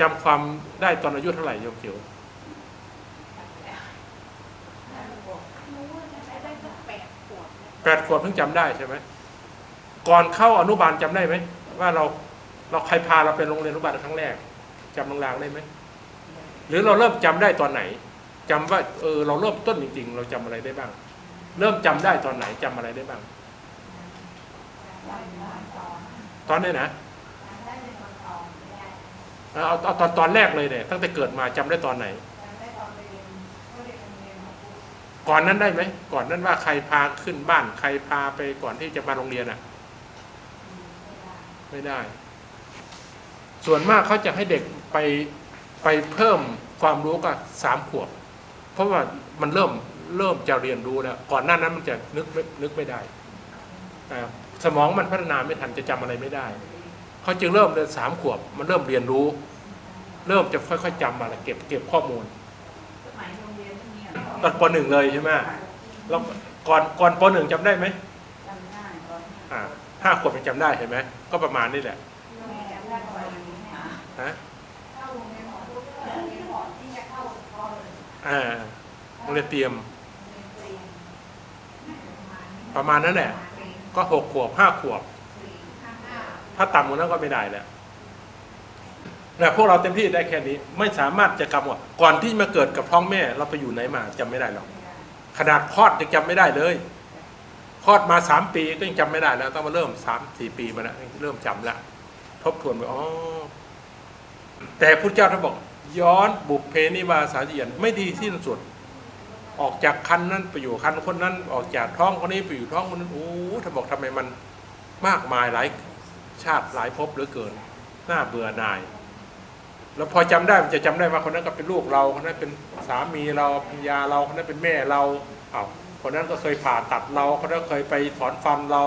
จำความได้ตอนอายุเท่าไหร่โยมเขียวแปดขวบเนี่ยแปดขวบเพิ่งจำได้ใช่ไหมก่อนเข้าอนุบาลจำได้ไหมว่าเราเราใครพาเราไปโรงเรียนอนุบาลครั้งแรกจำลางๆได้ไหมหรือเราเริ่มจำได้ตอนไหนจำว่าเออเราเริ่มต้นจริง ๆ เราจำอะไรได้บ้าง เริ่มจำได้ตอนไหนจำอะไรได้บ้าง ตอนนี้นะ เอาเอาตอนตอนแรกเลยเนี่ยตั้งแต่เกิดมาจำได้ตอนไหน ก่อนนั้นได้ไหมก่อนนั้นว่าใครพาขึ้นบ้าน ใครพาไปก่อนที่จะมาโรงเรียนอะ ไม่ได้ ส่วนมากเขาจะให้เด็กไปไปเพิ่มความรู้กับสามขวบ เพราะว่ามันเริ่มเริ่มจะเรียนรู้แล้ว ก่อนหน้านั้นมันจะนึกไม่นึกไม่ได้สมองมันพัฒนาไม่ทันจะจำอะไรไม่ได้ เขาจึงเริ่มเรียนสามขวบ มันเริ่มเรียนรู้ เริ่มจะค่อยๆจำอะไรเก็บเก็บข้อมูลสมัยโรงเรียนที่เนี่ยตอนปหนึ่งเลยใช่ไหมแล้วก่อนก่อนปหนึ่งจำได้ไหมจำได้ตอนอ่าห้าขวบยังจำได้เห็นไหมก็ประมาณนี้แหละโรงเรียนจำได้ประมาณนี้ค่ะฮะเข้าโรงเรียนหมอทุกเรื่องเรียนหมอที่จะเข้าพอเลยอ่าโรงเรียนเตรียมเรียนเตรียม ประมาณนี้ประมาณนั้นแหละเรียนก็หกขวบห้าขวบสี่ห้าห้า ถ้าต่ำกว่านั้นก็ไม่ได้และแต่พวกเราเต็มที่ได้แค่นี้ไม่สามารถจะกำว่าก่อนที่มาเกิดกับท้องแม่ เราไปอยู่ไหนมาจำไม่ได้หรอกขนาดคลอดยังจำไม่ได้เลยคลอดมาสามปีก็ยังจำไม่ได้แล้ว ต้องมาเริ่มสามสี่ปีมาแล้วเริ่มจำละทบทวนไปอ๋อแต่พุทธเจ้าท่านบอก ย้อนบุพเพนิวาสาเยียนไม่ดีที่สุด ออกจากคันนั้นไปอยู่คันคนนั้น ออกจากท้องคนนี้ไปอยู่ท้องคนนั้นโอ้ท่านบอกทำไมมันมากมายหลาย ชาติหลายภพเหลือเกินน่าเบื่อหน่าย แล้วพอจำได้มันจะจำได้ว่าคนนั้นก็เป็นลูกเราคนนั้นเป็นสามีเราภรรยาเราคนนั้นเป็นแม่เราอ้าคนนั้นก็เคยผ่าตัดเราคนนั้นเคยไปถอนฟันเรา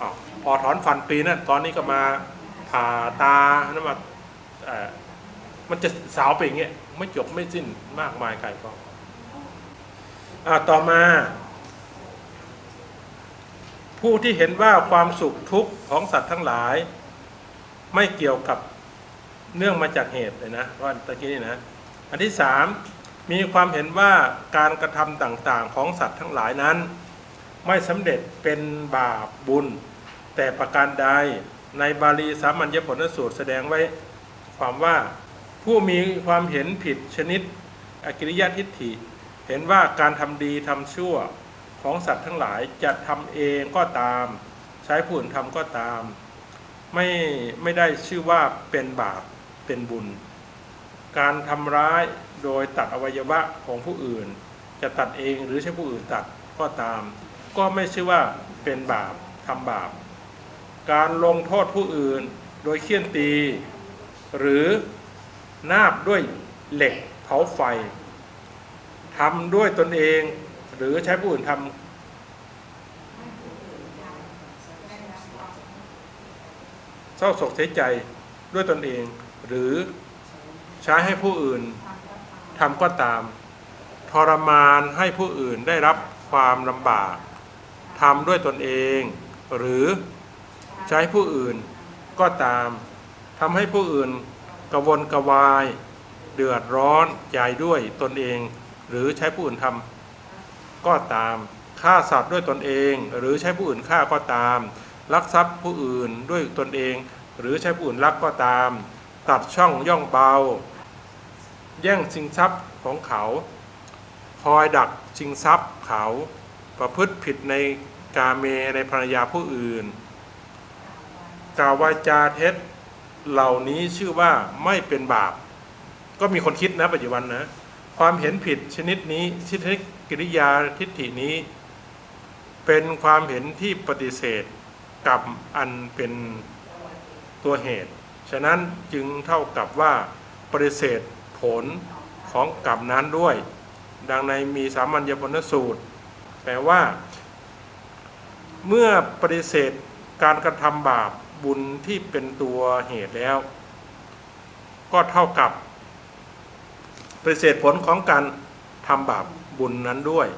อ้าพอถอนฟันปีนั้นตอนนี้ก็มาผ่าตานั่นมาเอ่อมันจะสาวไปอย่างเงี้ยไม่จบไม่สิ้นมากมายไกลกองอ่าต่อมา ผู้ที่เห็นว่าความสุขทุกข์ของสัตว์ทั้งหลาย ไม่เกี่ยวกับเนื่องมาจากเหตุเลยนะว่าตะกี้นี่นะ อันที่สามมีความเห็นว่าการกระทำต่างๆของสัตว์ทั้งหลายนั้น ไม่สำเร็จเป็นบาปบุญ แต่ประการใดในบาลีสามัญญผลสูตรแสดงไว้ ความว่าผู้มีความเห็นผิดชนิดอกิริยทิฏฐิ เห็นว่าการทำดีทำชั่ว ของสัตว์ทั้งหลายจะทำเองก็ตาม ใช้ผู้อื่นทำก็ตาม ไม่ไม่ได้ชื่อว่าเป็นบาปเป็นบุญ การทำร้ายโดยตัดอวัยวะของผู้อื่น จะตัดเองหรือใช้ผู้อื่นตัดก็ตาม ก็ไม่ชื่อว่าเป็นบาปทำบาป การลงโทษผู้อื่นโดยเคี่ยนตี หรือนาบด้วยเหล็กเผาไฟทำด้วยตนเอง รือใช้ผู้อื่นทำเศร้าโศกเสียใจด้วยตนเอง หรือใช้ให้ผู้อื่นทำก็ตาม ทรมานให้ผู้อื่นได้รับความลำบากทำด้วยตนเอง หรือใช้ผู้อื่นก็ตามทำให้ผู้อื่นกระวนกระวาย เดือดร้อนใจด้วยตนเอง หรือใช้ผู้อื่นทำ ก็ตาม ฆ่าสัตว์ด้วยตนเอง หรือใช้ผู้อื่นฆ่าก็ตาม ลักทรัพย์ผู้อื่นด้วยตนเอง หรือใช้ผู้อื่นลักก็ตาม ตัดช่องย่องเบา แย่งชิงทรัพย์ของเขา คอยดักชิงทรัพย์เขา ประพฤติผิดในกาเมในภรรยาผู้อื่น กล่าววาจาเท็จเหล่านี้ชื่อว่าไม่เป็นบาป ก็มีคนคิดนะปัจจุบันนะ ความเห็นผิดชนิดนี้ชนิดกิริยาทิฏฐินี้ เป็นความเห็นที่ปฏิเสธกับอันเป็นตัวเหตุ ฉะนั้นจึงเท่ากับว่าปฏิเสธผลของกรรมนั้นด้วย ดังในมีสามัญญผลสูตร แปลว่า เมื่อปฏิเสธการกระทำบาปบุญที่เป็นตัวเหตุแล้ว ก็เท่ากับ ปฏิเสธผลของการทำบาปบุญนั้นด้วย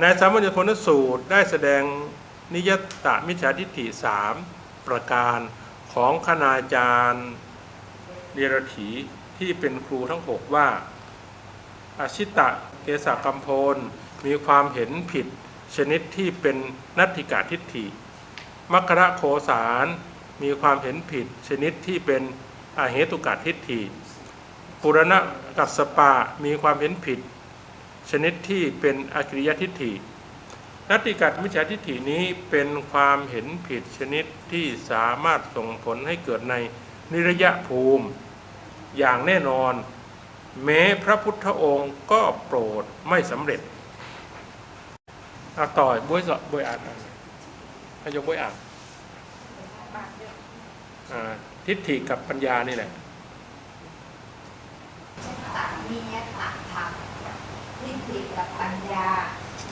ในสามัญญผลสูตรได้แสดงนิยตมิจฉาทิฏฐิสามประการของคณาจารย์เดรถีที่เป็นครูทั้งหกว่าอาชิตะเกษกัมพลมีความเห็นผิดชนิดที่เป็นนัตถิกาทิฏฐิมัคคระโคสารมีความเห็นผิดชนิดที่เป็นอาเหตุกาทิฏฐิ ปุรณะกัสสปะมีความเห็นผิด ชนิดที่เป็นอกิริยทิฏฐินัตติกัตมิจฉาทิฏฐินี้เป็นความเห็นผิดชนิดที่สามารถส่งผลให้เกิดในนิรยะภูมิ อย่างแน่นอน แม้พระพุทธองค์ก็โปรดไม่สำเร็จอาต่อยบวยสบวยอ่านอานให้ยกบวยอ่านทิฏฐิกับปัญญานี่แหละ ตัดมียตัดธรรมทิฏฐิกับปัญญา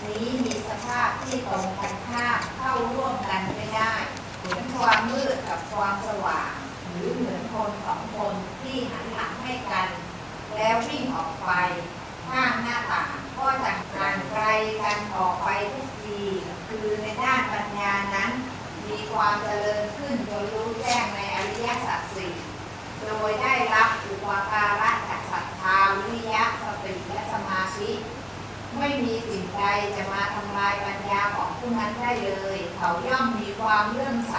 นี้มีสภาพที่ตรงกันข้ามเข้าร่วมกันไม่ได้ เหมือนความมืดกับความสว่าง หรือเหมือนคนสองคนที่หันหลังให้กัน แล้ววิ่งออกไปข้างหน้าต่างก็จะห่างไกลกันออกไปทุกทีคือในด้านปัญญานั้น มีความเจริญขึ้นจนรู้แจ้งในอริยสัจสี่โดยได้รับอุปการะจาก ศรัทธาวิยะสติและสมาธิ ไม่มีสิ่งใดจะมาทำลายปัญญาของผู้นั้นได้เลย เขาย่อมมีความเลื่อมใส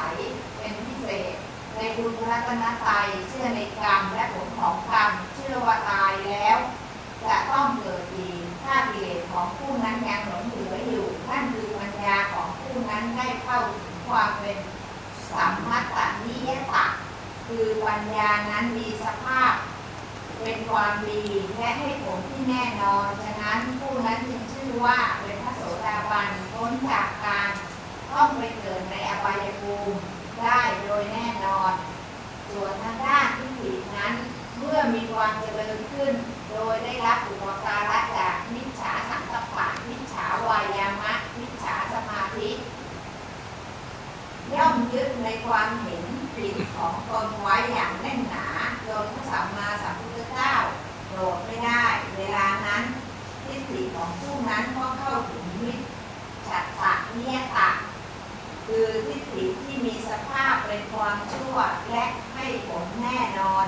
เป็นพิเศษ ในบุญรัตนตรัยเชื่อในกรรมและผลของกรรมเชื่อว่าตายแล้ว จะต้องเกิดอีกถ้ากิเลสของผู้นั้นยังหลงเหลืออยู่นั่นคือปัญญาของผู้นั้นได้เข้าถึงความเป็นสัมมัตตนิยตะคือปัญญานั้นมีสภาพ เป็นความดีและให้ผลที่แน่นอน ฉะนั้นผู้นั้นจึงชื่อว่าเป็นพระโสดาบันพ้นจากการต้องไปเกิดในอบายภูมิได้โดยแน่นอน ส่วนทางด้านทิฏฐินั้น เมื่อมีความเจริญขึ้น โดยได้รับอุปการะจากมิจฉาสังกปะมิจฉาวายามะมิจฉาสมาธิ ย่อมยึดในความเห็นผิดของตนไว้อย่างแน่นหนาจนพระสัมมาสัมพุทธเจ้าโปรดไม่ได้ เวลานั้นทิฏฐิของผู้นั้นก็เข้าถึงมิจฉัตตะเนียตะ คือทิฏฐิที่มีสภาพเป็นความชั่วและให้ผลแน่นอน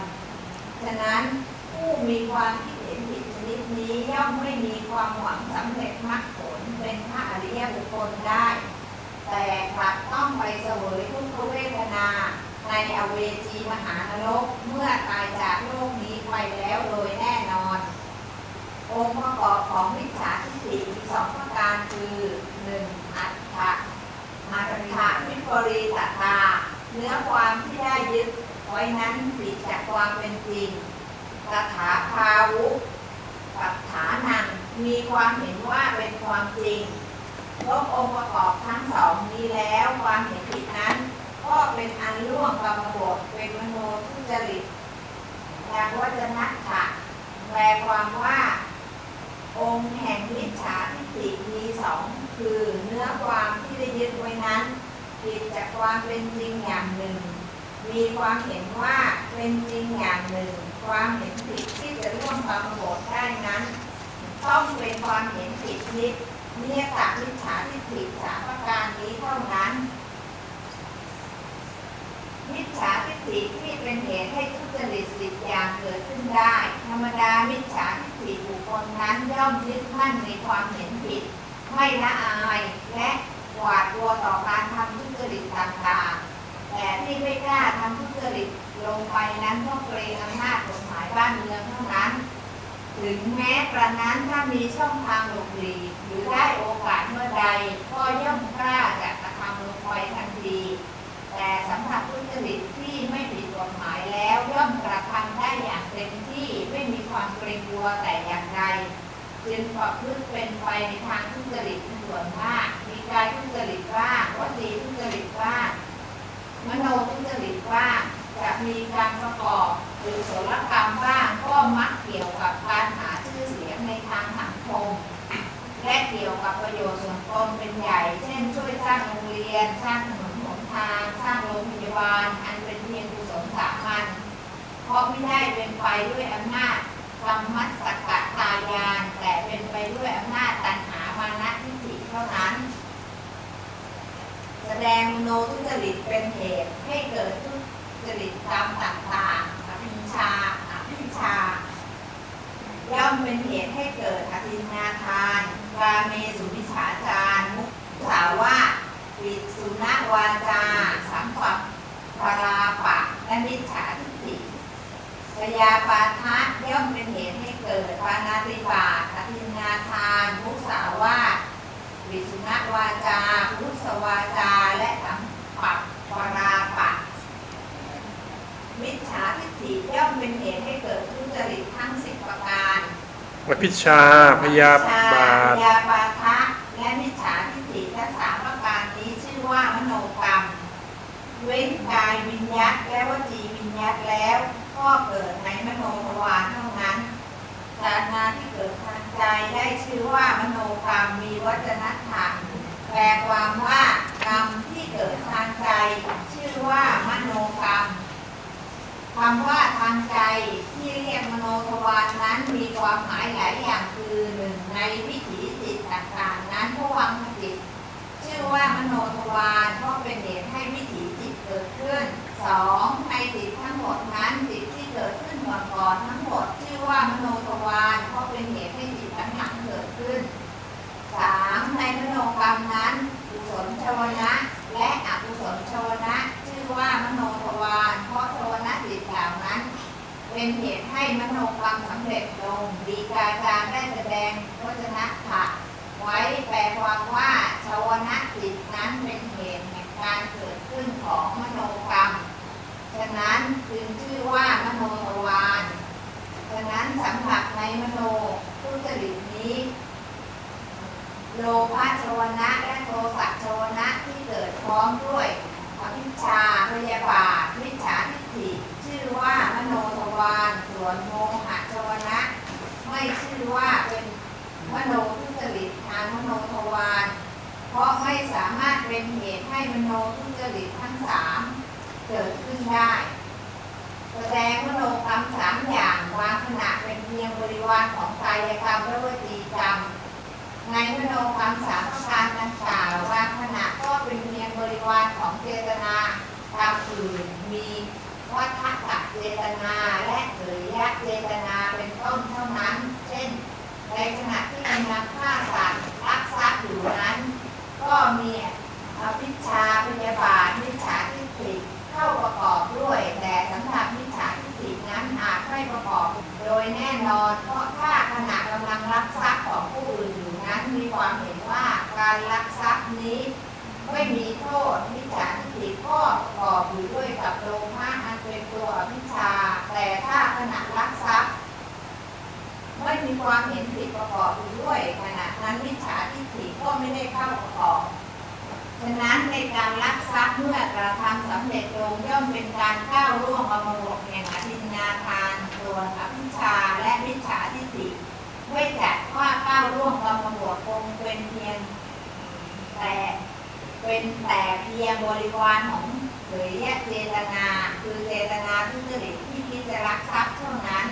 ฉะนั้นผู้ มีความคิดเห็นผิดชนิดนี้ย่อมไม่มีความหวังสำเร็จมรรคผลเป็นพระอริยบุคคลได้ แต่กลับต้องไปเสวยทุกขเวทนาในอเวจีมหานรกเมื่อตายจากโลกนี้ไปแล้วโดยแน่นอน องค์ประกอบของวิชาทิฏฐิมีสองประการคือหนึ่งอัตถะอัตถะวิปริตตา เนื้อความที่ได้ยึดไว้นั้นผิดจากความเป็นจริง ตถาภาวุปัฏฐานังมีความเห็นว่าเป็นความจริงลบองค์ประกอบทั้งสองนี้แล้วความเห็นผิดนั้น ก็เป็นอันล่วงกรรมบทเป็นมโนทุจริตอย่างวัจนัตถะแปลความว่า องค์แห่งมิจฉาทิฏฐิมีสองคือเนื้อความที่ได้ยึดไว้นั้นผิดจากความเป็นจริงอย่างหนึ่ง มีความเห็นว่าเป็นจริงอย่างหนึ่ง ความเห็นผิดที่จะร่วมกรรมบทได้นั้น ต้องเป็นความเห็นผิดนิดเนี่ยตักมิจฉาทิฏฐิสามประการนี้เท่านั้น มิจฉาทิฏฐิที่เป็นเหตุให้ทุจริตสิบอย่างเกิดขึ้นได้ ธรรมดามิจฉาทิฏฐิบุคคลนั้นย่อมยึดมั่นในความเห็นผิด ไม่ละอายและหวาดกลัวต่อการทำทุจริตต่างๆ แต่ที่ไม่กล้าทำทุจริต ลงไปนั้นเพราะเกรงอำนาจกฎหมายบ้านเมืองเท่านั้น ถึงแม้กระนั้นถ้ามีช่องทางหลบหลีกหรือได้โอกาสเมื่อใด ก็ย่อมกล้าจะกระทำลงไปทันที แต่สำหรับทุจริตที่ไม่ผิดกฎหมายแล้วย่อมกระทำได้อย่างเต็มที่ไม่มีความเกรงกลัวแต่อย่างใดจึงประพฤติเป็นไปในทางทุจริตเป็นส่วนมากมีการทุจริตบ้างวจีทุจริตบ้างมโนทุจริตบ้าง จะมีการประกอบหรือศลกรรมบ้างก็มักเกี่ยวกับการหาชื่อเสียงในทางสังคม และเกี่ยวกับประโยชน์ส่วนตนเป็นใหญ่ เช่น ช่วยสร้างโรงเรียน สร้างถนนหนทาง สร้างโรงพยาบาล อันเป็นเพียงกุศลสามัญเพราะไม่ได้เป็นไปด้วยอำนาจกรรมัสสกตายานแต่เป็นไปด้วยอำนาจตัณหามานะทิฏฐิเท่านั้น แสดงโนทุจริตเป็นเหตุให้เกิดทุจ ริตกรรมต่างๆอภิชาอภิชา ย่อมเป็นเหตุให้เกิดอธินาทานกาเมสุมิจฉาจารมุสาวาทวิสุนวาจา สัมปัปปาราปะและมิจฉาทิฏฐิพยาปาทะย่อมเป็นเหตุให้เกิดปานาติบาตอธินาทานมุสาวาทวิสุนวาจาพุสวาจาและสัมปัปปาราปะ มิจฉาทิฏฐิย่อม เป็นเหตุให้เกิดทุจริตทั้งสิบประการอภิชาพยาบาทพยาบาทะและมิจฉาทิฏฐิทั้งสามประการนี้ชื่อว่ามโนกรรม เว้นกายวิญญัตและวจีวิญญัตแล้วก็เกิดในมโนทวารเท่านั้นการงานที่เกิดทางใจได้ชื่อว่ามโนกรรมมีวัฒนธรรมแปลความว่ากรรมที่เกิดทางใจ ชื่อว่ามโนกรรม คำว่าทางใจที่เรียกมโนทวารนั้นมีความหมายหลายอย่างคือหนึ่งในวิถีจิตต่างๆ นั้นพวังจิตชื่อว่ามโนทวารเพราะเป็นเหตุให้วิถีจิตเกิดขึ้นสองในจิตทั้งหมดนั้นจิตที่เกิดขึ้นก่อนก่อนๆทั้งหมด ชื่อว่ามโนทวารเพราะเป็นเหตุให้จิตทั้งหลังเกิดขึ้นสามในมโนกรรมนั้นกุศลชวนะและอกุศลชวนะ ว่ามโนทวารเพราะโทนะจิตเหล่านั้น เป็นเหตุให้มโนกรรมสำเร็จลง ดีกาจารย์ได้แสดงวจนะถะไว้แปลความว่าชวนะจิตนั้นเป็นเหตุแห่งการเกิดขึ้นของมโนกรรม ฉะนั้นจึงชื่อว่ามโนทวารฉะนั้นสำหรับในมโนทุจริตนี้ โลภะชวนะและโทสะชวนะที่เกิดพร้อมด้วยอภิชฌาพยาบาทมิจฉาทิฏฐิชื่อว่ามโนทวารส่วนโมหะชวนะ ไม่ชื่อว่าเป็นมโนทุจริตทางมโนทวารเพราะไม่สามารถเป็นเหตุให้มโนทุจริตทั้งสามเกิดขึ้นได้ แสดงมโนกรรมสามอย่างวางขณะเป็นเพียงบริวารของกายกรรมและวจีกรรม ในม โนความสามประการดังกล่าวว่าขณะก็เป็นเพียงบริวารของเจตนากรรมอื่นมีวัฏฏะเจตนาและเถยยะเจตนาเป็นต้นเท่านั้น เช่น ในขณะที่กำลังฆ่าสัตว์รักทรัพย์อยู่นั้น ก็มีอภิชาบาทมิจฉาทิฏฐิเข้าประกอบด้วย แต่สำหรับมิจฉาทิฏฐินั้นอาจไม่ประกอบ โดยแน่นอนเพราะถ้าขณะกำลังรักทรัพย์ของผู้อื่นอยู่นั้นมีความเห็นว่า การลักทรัพย์นี้ ไม่มีโทษมิจฉาทิฏฐิก็ประกอบอยู่ด้วยกับโลภะอันเป็นตัวอภิชา แต่ถ้าขณะรักทรัพย์ไม่มีความเห็นผิดประกอบอยู่ด้วยขณะนั้นมิจฉาทิฏฐิก็ไม่ได้เข้าประกอบฉะนั้นในการลักทรัพย์เมื่อกระทำสำเร็จลงย่อมเป็นการก้าวล่วงอมโมกแห่งอธินาทานส่วนอภิชาและมิจฉาทิฏฐิไม่จัดว่าก้าวล่วงอมโมกคงเป็นเพียง แต่เป็นแต่เพียงบริวารของเผยแยกเจตนา คือเจตนาทุจริตที่คิดจะลักทรัพย์เท่านั้น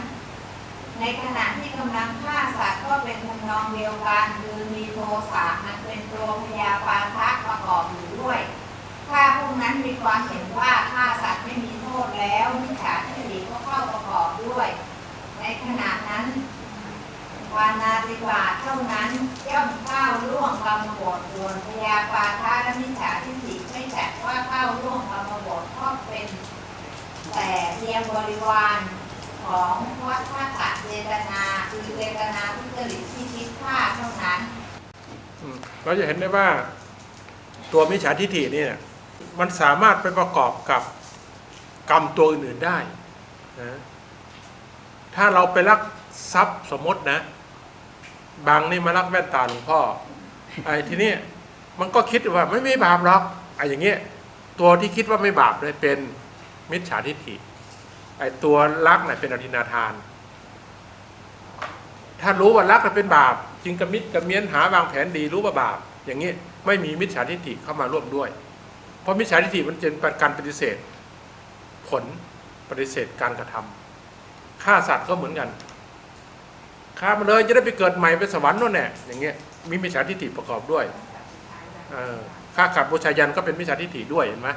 ในขณะที่กำลังฆ่าสัตว์ก็เป็นทำนองเดียวกันคือมีโทสะมันเป็นตัวพยาปาทะประกอบอยู่ด้วย ถ้าพวกนั้นมีความเห็นว่าฆ่าสัตว์ไม่มีโทษแล้วมิจฉาทิฏฐิก็เข้าประกอบด้วย ในขณะนั้น วานาติบาตเท่านั้นย่อมก้าวล่วงกรรมบทส่วนพยาปาทะและมิจฉาทิฏฐิไม่จัดว่าก้าวล่วงกรรมบทเพราะเป็น แต่เพียงบริวารของวัฏฏะเจตนาคือเจตนาทุจริตที่คิดฆ่าเท่านั้นเราจะเห็นได้ว่าตัวมิจฉาทิฏฐินี่เนี่ยมันสามารถไปประกอบกับกรรมตัวอื่นๆได้นะถ้าเราไปลักทรัพย์สมมตินะ บางนี่มาลักแว่นตาหลวงพ่อไอ้ทีนี้มันก็คิดว่าไม่มีบาปหรอกไอ้อย่างเงี้ยตัวที่คิดว่าไม่บาปเลยเป็นมิจฉาทิฏฐิไอ้ตัวลักน่ะเป็นอธินาทาน ถ้ารู้ว่ารักน่ะเป็นบาปจึงกระมิดกระเมียนหาวางแผนดีรู้ว่าบาป อย่างนี้ไม่มีมิจฉาทิฏฐิเข้ามาร่วมด้วย เพราะมิจฉาทิฏฐิมันเป็นการปฏิเสธ ผลปฏิเสธการกระทำฆ่าสัตว์ก็เหมือนกัน ฆ่ามันเลยจะได้ไปเกิดใหม่ไปสวรรค์โน่นแน่อย่างเงี้ยมีมิจฉาทิฏฐิประกอบด้วยเออฆ่ากัดบูชายันก็เป็นมิจฉาทิฏฐิด้วยเห็นไหม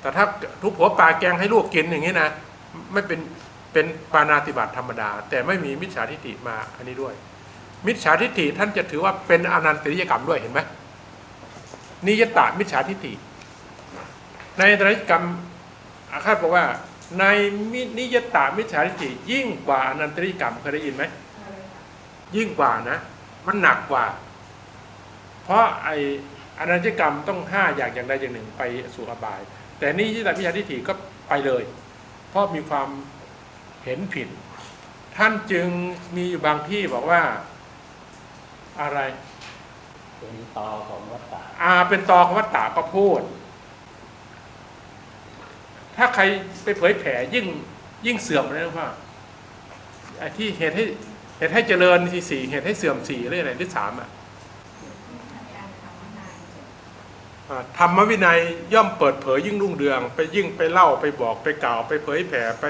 แต่ถ้าทุบหัวปลาแกงให้ลูกกินอย่างนี้นะไม่เป็นเป็นปานาติบาตธรรมดา แต่ไม่มีมิจฉาทิฏฐิมาอันนี้ด้วย มิจฉาทิฏฐิท่านจะถือว่าเป็นอนันตริยกรรมด้วยเห็นไหมนิยตามิจฉาทิฏฐิในอนันตริยกรรมอาคาตบอกว่าในนิยตามิจฉาทิฏฐิยิ่งกว่าอนันตริยกรรมเคยได้ยินไหม ยิ่งกว่านะ มันหนักกว่า เพราะไออนันตริยกรรมต้องห้าอย่างอย่างใดอย่างหนึ่งไปสู่อบาย แต่นี่ยิตามิจฉาทิฏฐิก็ไปเลย เพราะมีความเห็นผิด ท่านจึงมีอยู่บางที่บอกว่าอะไรเป็นตอของวัตตะอาเป็นตอของวัตตาประพูด ถ้าใครไปเผยแผ่ยิ่งยิ่งเสื่อมเลยนะว่าไอ้ที่เหตุให้ เหตุให้เจริญที่สี่เหตุให้เสื่อมสี่หรืออะไรหรือสามอะธรรมวินัยย่อมเปิดเผยยิ่งรุ่งเรือง ไปยิ่งไปเล่าไปบอกไปกล่าว ไปเผยแผ่ไป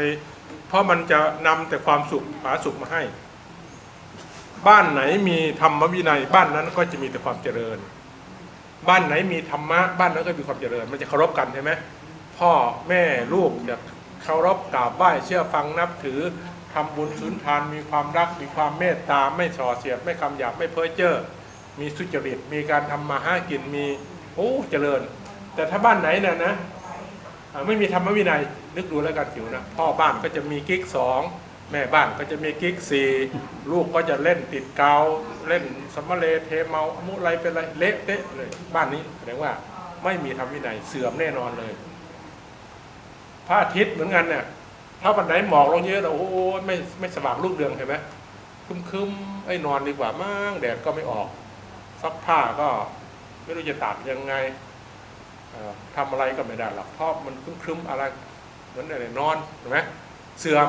เพราะมันจะนำแต่ความสุขผาสุขมาให้ บ้านไหนมีธรรมวินัย บ้านนั้นก็จะมีแต่ความเจริญ บ้านไหนมีธรรมะบ้านนั้นก็มีความเจริญ มันจะเคารพกันใช่ไหมพ่อแม่ลูกจะเคารพกราบไหว้เชื่อฟังนับถือ ทำบุญสุนทานมีความรักมีความเมตตาไม่ส่อเสียดไม่คำหยาบไม่เพ้อเจ้อมีสุจริตมีการทำมาหากินมีโอ้เจริญ แต่ถ้าบ้านไหนน่ะนะไม่มีธรรมวินัยนึกดูแล้วกันจิ๋วนะพ่อบ้านก็จะมีกิ๊กสองแม่บ้านก็จะมีกิ๊กสี่ลูกก็จะเล่นติดกาวเล่นสมมาเลเทเมาอมุอะไรเป็นอะไรเละเทะเลย บ้านนี้แสดงว่าไม่มีธรรมวินัยเสื่อมแน่นอนเลย พระอาทิตย์เหมือนกันเนี่ย ถ้าวันไหนหมอกลงเยอะแล้วโอ้โหไม่ไม่สว่างลูกเรืองเห็นไหมคึมคึมไอ้นอนดีกว่ามั่งแดดก็ไม่ออกซักผ้าก็ไม่รู้จะตากยังไงเอ่อทำอะไรก็ไม่ได้หรอกเพราะมันคึมคึมอะไรเหมือนอะไรนอนเห็นไหมเสื่อม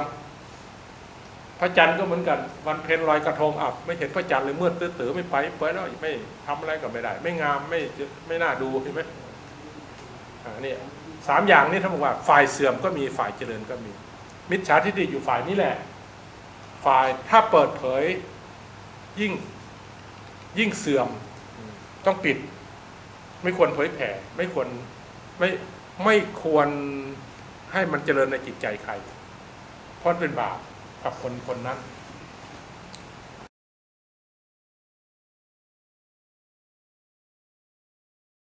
พระจันทร์ก็เหมือนกัน วันเพ็ญลอยกระทงอะไม่เห็นพระจันทร์เลยมืดตื้อๆไม่ไปเปิดแล้วไม่ทำอะไรก็ไม่ได้ ไม่งามไม่ไม่น่าดูเห็นไหมอ่านี่สามอย่างนี้ท่านบอกว่าฝ่ายเสื่อมก็มีฝ่ายเจริญก็มี มิจฉาทิฏฐิอยู่ฝ่ายนี้แหละ ฝ่ายถ้าเปิดเผยยิ่งยิ่งเสื่อมต้องปิด ไม่ควรเผยแผ่ ไม่ควรไม่ไม่ควรให้มันเจริญในจิตใจใคร เพราะเป็นบาปกับคนคนนั้น